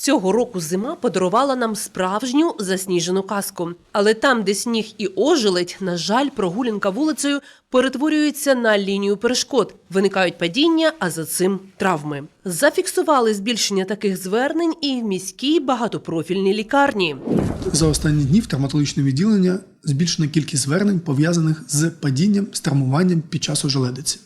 Цього року зима подарувала нам справжню засніжену казку. Але там, де сніг і ожеледь, на жаль, прогулянка вулицею перетворюється на лінію перешкод. Виникають падіння, а за цим травми. Зафіксували збільшення таких звернень і в міській багатопрофільній лікарні. За останні дні в травматологічне відділення збільшена кількість звернень, пов'язаних з падінням з травмуванням під час ожеледиці.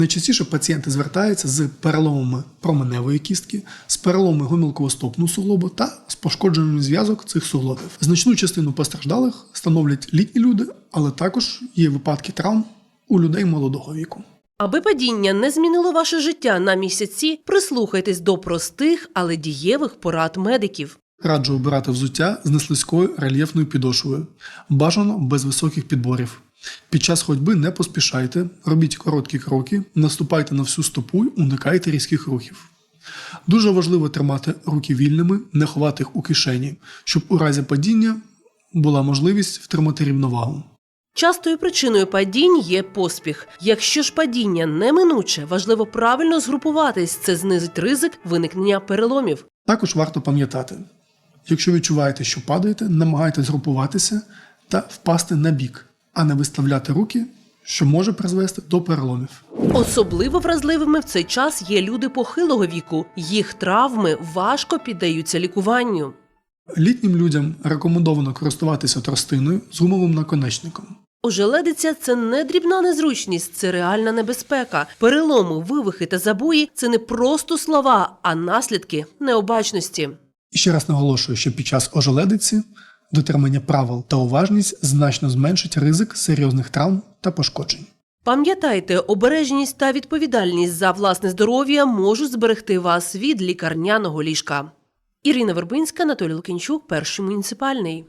Найчастіше пацієнти звертаються з переломами променевої кістки, з переломами гомілково-стопного суглобу та з пошкодженням зв'язок цих суглобів. Значну частину постраждалих становлять літні люди, але також є випадки травм у людей молодого віку. Аби падіння не змінило ваше життя на місяці, прислухайтесь до простих, але дієвих порад медиків. Раджу обирати взуття з неслизькою рельєфною підошвою, бажано без високих підборів. Під час ходьби не поспішайте, робіть короткі кроки, наступайте на всю стопу й уникайте різких рухів. Дуже важливо тримати руки вільними, не ховати їх у кишені, щоб у разі падіння була можливість втримати рівновагу. Частою причиною падінь є поспіх. Якщо ж падіння неминуче, важливо правильно згрупуватись. Це знизить ризик виникнення переломів. Також варто пам'ятати, якщо відчуваєте, що падаєте, намагайтесь згрупуватися та впасти на бік, а не виставляти руки, що може призвести до переломів. Особливо вразливими в цей час є люди похилого віку. Їх травми важко піддаються лікуванню. Літнім людям рекомендовано користуватися тростиною з гумовим наконечником. Ожеледиця це не дрібна незручність, це реальна небезпека. Переломи, вивихи та забої це не просто слова, а наслідки необачності. І ще раз наголошую, що під час ожеледиці дотримання правил та уважність значно зменшить ризик серйозних травм та пошкоджень. Пам'ятайте, обережність та відповідальність за власне здоров'я можуть зберегти вас від лікарняного ліжка. Ірина Вербинська, Анатолій Лукінчук, перший муніципальний.